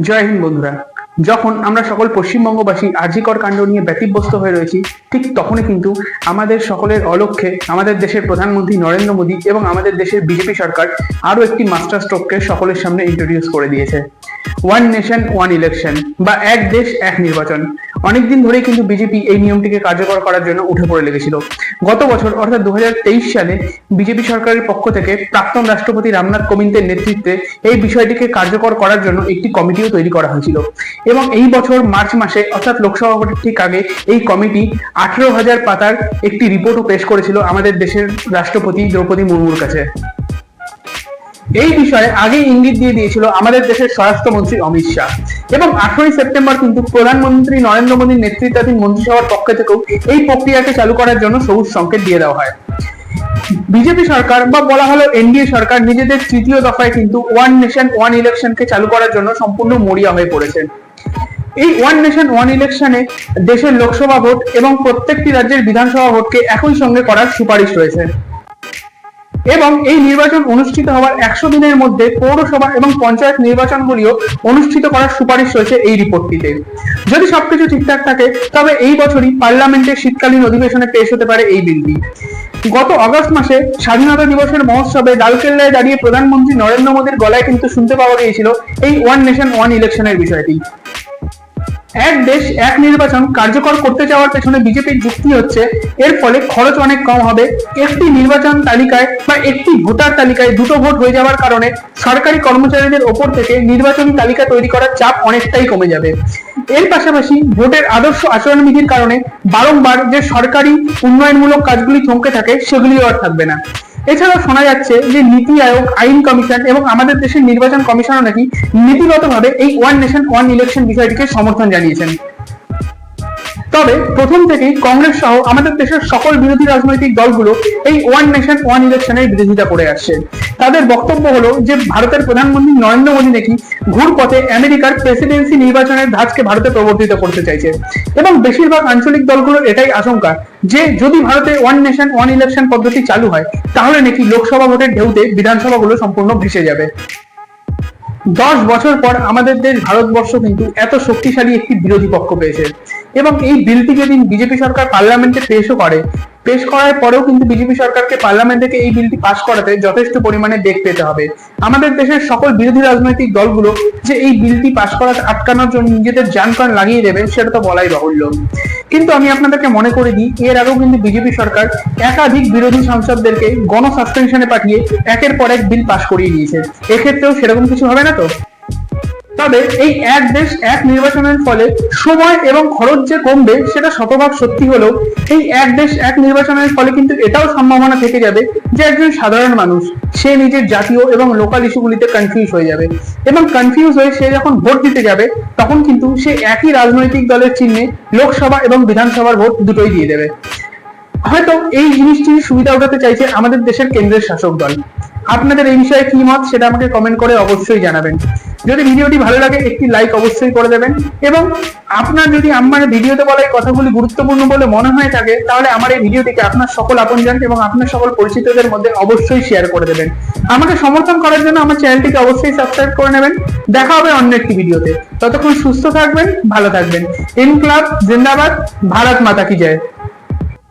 জয় হিন্দ বন্ধুরা। যখন আমরা সকল পশ্চিমবঙ্গবাসী আর্জিকর কাণ্ড নিয়ে ব্যতিব্যস্ত হয়ে রয়েছি, ঠিক তখনই কিন্তু আমাদের সকলের অলক্ষ্যে আমাদের দেশের প্রধানমন্ত্রী নরেন্দ্র মোদী এবং আমাদের দেশের বিজেপি সরকার আরও একটি মাস্টার স্ট্রোককে সকলের সামনে ইন্ট্রোডিউস করে দিয়েছে। ওয়ান নেশন ওয়ান ইলেকশন বা এক দেশ, এক নির্বাচন। অনেকদিন ধরেই কিন্তু বিজেপি এই নিয়মটিকে কার্যকর করার জন্য উঠে পড়ে লেগেছিল। গত বছর, অর্থাৎ দু সালে, বিজেপি সরকারের পক্ষ থেকে প্রাক্তন রাষ্ট্রপতি রামনাথ কোবিন্দের নেতৃত্বে এই বিষয়টিকে কার্যকর করার জন্য একটি কমিটিও তৈরি করা হয়েছিল। এবং এই বছর মার্চ মাসে, অর্থাৎ লোকসভা ভোটের ঠিক আগে, এই কমিটি আঠেরো হাজার পাতার একটি রিপোর্টও পেশ করেছিল আমাদের দেশের রাষ্ট্রপতি দ্রৌপদী মুর্মুর কাছে। এই বিষয়ে আগে ইঙ্গিত দিয়ে দিয়েছিল আমাদের দেশের স্বরাষ্ট্রমন্ত্রী অমিত শাহ। এবং আঠারোই সেপ্টেম্বর কিন্তু প্রধানমন্ত্রী নরেন্দ্র মোদীর নেতৃত্বাধীন মন্ত্রিসভার পক্ষ থেকেও এই প্রক্রিয়াকে চালু করার জন্য সবুজ সংকেত দিয়ে দেওয়া হয়। বিজেপি সরকার বা বলা হলো এনডিএ সরকার নিজেদের তৃতীয় দফায় কিন্তু ওয়ান নেশন, ওয়ান ইলেকশনকে চালু করার জন্য সম্পূর্ণ মরিয়া হয়ে পড়েছেন। এই ওয়ান নেশন, ওয়ান ইলেকশনে দেশের লোকসভা ভোট এবং প্রত্যেকটি রাজ্যের বিধানসভা ভোটকে একই সঙ্গে করার সুপারিশ রয়েছে। এবং এই নির্বাচন অনুষ্ঠিত হওয়ার একশো দিনের মধ্যে পৌরসভা এবং পঞ্চায়েত নির্বাচনগুলিও অনুষ্ঠিত করার সুপারিশ রয়েছে এই রিপোর্টটিতে। যদি সবকিছু ঠিকঠাক থাকে, তবে এই বছরই পার্লামেন্টের শীতকালীন অধিবেশনে পেশ হতে পারে এই বিলটি। গত আগস্ট মাসে স্বাধীনতা দিবসের মহোৎসবে লালকেল্লায় দাঁড়িয়ে প্রধানমন্ত্রী নরেন্দ্র মোদীর গলায় কিন্তু শুনতে পাওয়া গিয়েছিল এই ওয়ান নেশন, ওয়ান ইলেকশনের বিষয়টি। এক দেশ, এক নির্বাচন কার্যকর করতে যাওয়ার পেছনে বিজেপির যুক্তি হচ্ছে, এর ফলে খরচ অনেক কম হবে। একটি নির্বাচন তালিকায় বা একটি ভোটার তালিকায় দুটো ভোট হয়ে যাওয়ার কারণে সরকারি কর্মচারীদের ওপর থেকে নির্বাচনী তালিকা তৈরি করার চাপ অনেকটাই কমে যাবে। এর পাশাপাশি ভোটের আদর্শ আচরণবিধির কারণে বারংবার যে সরকারি উন্নয়নমূলক কাজগুলি থমকে থাকে সেগুলিও আর থাকবে না। এছাড়াও শোনা যাচ্ছে যে নীতি আয়োগ, আইন কমিশন এবং আমাদের দেশের নির্বাচন কমিশনও নাকি নীতিগতভাবে এই ওয়ান নেশন, ওয়ান ইলেকশন বিষয়টিকে সমর্থন জানিয়েছেন। তবে প্রথম থেকেই কংগ্রেস সহ আমাদের দেশের সকল বিরোধী রাজনৈতিক দলগুলো এই ওয়ান নেশন ওয়ান ইলেকশনের বিরোধিতা করে আসছে। তাদের বক্তব্য হলো যে ভারতের প্রধানমন্ত্রী নরেন্দ্র মোদী নাকি ঘুরপথে আমেরিকার প্রেসিডেন্সি নির্বাচনের ধাঁচকে ভারতে প্রবর্তিত করতে চাইছে। এবং বেশিরভাগ আঞ্চলিক দলগুলোর এটাই আশঙ্কা যে যদি ভারতে ওয়ান নেশন ওয়ান ইলেকশন পদ্ধতি চালু হয়, তাহলে নাকি লোকসভা ভোটের ঢেউতে বিধানসভাগুলো সম্পূর্ণ ভেসে যাবে। দশ বছর পর আমাদের দেশ ভারতবর্ষ কিন্তু এত শক্তিশালী একটি বিরোধী পক্ষ পেয়েছে। এবং এই বিলটি যেদিন বিজেপি সরকার পার্লামেন্টে পেশও করে, পেশ করার পরেও কিন্তু বিজেপি সরকারকে পার্লামেন্ট থেকে এই বিলটি পাশ করাতে যথেষ্ট পরিমাণে বেগ পেতে হবে। আমাদের দেশের সকল বিরোধী রাজনৈতিক দলগুলো যে এই বিলটি পাশ করাতে আটকানোর জন্য নিজেদের যান প্রাণ লাগিয়ে দেবে সেটা তো বলাই বাহুল্য। কিন্তু আমি আপনাদেরকে মনে করে দিই এর আগেও কিন্তু বিজেপি সরকার একাধিক বিরোধী সাংসদদেরকে গণ সাসপেনশনে পাঠিয়ে একের পর এক বিল পাশ করিয়ে দিয়েছে। এক্ষেত্রেও সেরকম কিছু হবে না তো? তবে এই এক দেশ এক নির্বাচনের ফলে সময় এবং খরচ যে কমবে সেটা শতভাগ সত্যি হলেও এই এক দেশ এক নির্বাচনের ফলে কিন্তু এটাও সম্ভাবনা থেকে যাবে যে একজন সাধারণ মানুষ, সে নিজের জাতীয় এবং লোকাল ইস্যুগুলিতে কনফিউজ হয়ে যাবে এবং কনফিউজ হয়ে সে যখন ভোট দিতে যাবে, তখন কিন্তু সে একই রাজনৈতিক দলের চিহ্নে লোকসভা এবং বিধানসভার ভোট দুটোই দিয়ে দেবে। হয়তো এই জিনিসটির সুবিধা উঠাতে চাইছে আমাদের দেশের কেন্দ্রের শাসক দল। আপনাদের এই বিষয়ে কি মত সেটা আমাকে কমেন্ট করে অবশ্যই জানাবেন। যদি ভিডিওটি ভালো লাগে, একটি লাইক অবশ্যই করে দেবেন। এবং আপনার যদি আমার ভিডিওতে বলা এই কথাগুলি গুরুত্বপূর্ণ বলে মনে হয়ে থাকে, তাহলে আমার এই ভিডিওটিকে আপনার সকল আপনজন এবং আপনার সকল পরিচিতদের মধ্যে অবশ্যই শেয়ার করে দেবেন। আমাকে সমর্থন করার জন্য আমার চ্যানেলটিকে অবশ্যই সাবস্ক্রাইব করে নেবেন। দেখা হবে অন্য একটি ভিডিওতে। ততক্ষণ সুস্থ থাকবেন, ভালো থাকবেন। ইন ক্লাব জিন্দাবাদ ভারত মাতা কি জয়